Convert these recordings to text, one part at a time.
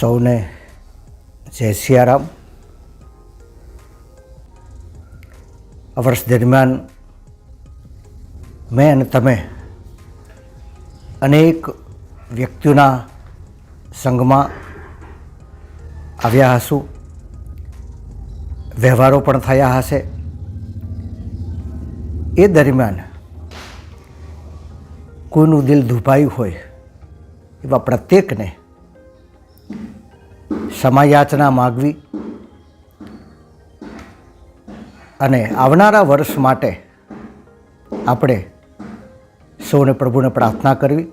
સૌને જય સિયારામ. આ વર્ષ દરમિયાન મેં અને તમે અનેક વ્યક્તિઓના સંઘમાં આવ્યા હશું. વ્યવહારો પણ થયા હશે. એ દરમિયાન કોઈનું દિલ દુભાયું હોય એવા પ્રત્યેકને ક્ષમાયાચના માગવી અને આવનારા વર્ષ માટે આપણે સૌને પ્રભુને પ્રાર્થના કરવી,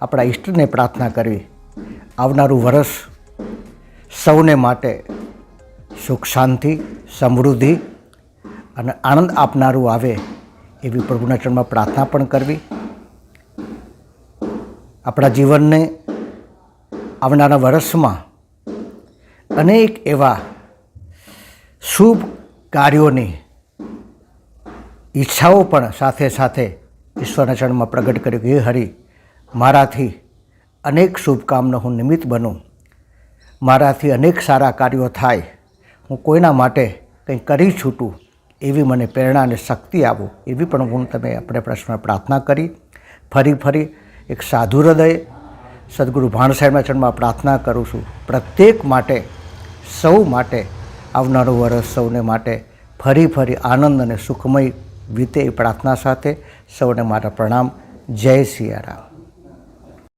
આપણા ઈષ્ટને પ્રાર્થના કરવી, આવનારું વર્ષ સૌને માટે સુખ, શાંતિ, સમૃદ્ધિ અને આનંદ આપનારું આવે એવી પ્રભુના ચરણમાં પ્રાર્થના પણ કરવી. આપણા જીવનને આવનારા વર્ષમાં અનેક એવા શુભ કાર્યોની ઈચ્છાઓ પણ સાથે સાથે ઈશ્વરના ચરણમાં પ્રગટ કર્યું હે હરિ, મારાથી અનેક શુભકામનો હું નિમિત્ત બનું. મારાથી અનેક સારા કાર્યો થાય. હું કોઈના માટે કંઈ કરી છૂટું, એવી મને પ્રેરણા અને શક્તિ આપો. એવી પણ હું તમે આપણે પ્રશ્ન પ્રાર્થના કરી. ફરી ફરી એક સાધુ હૃદય સદગુરુ ભાણ સાહેબના ચરણમાં પ્રાર્થના કરું છું. પ્રત્યેક માટે સૌ માટે, આવનારું વર્ષ સૌને માટે ફરી ફરી આનંદ અને સુખમય વીતે એ પ્રાર્થના સાથે સૌને મારા પ્રણામ. જય સિયારામ.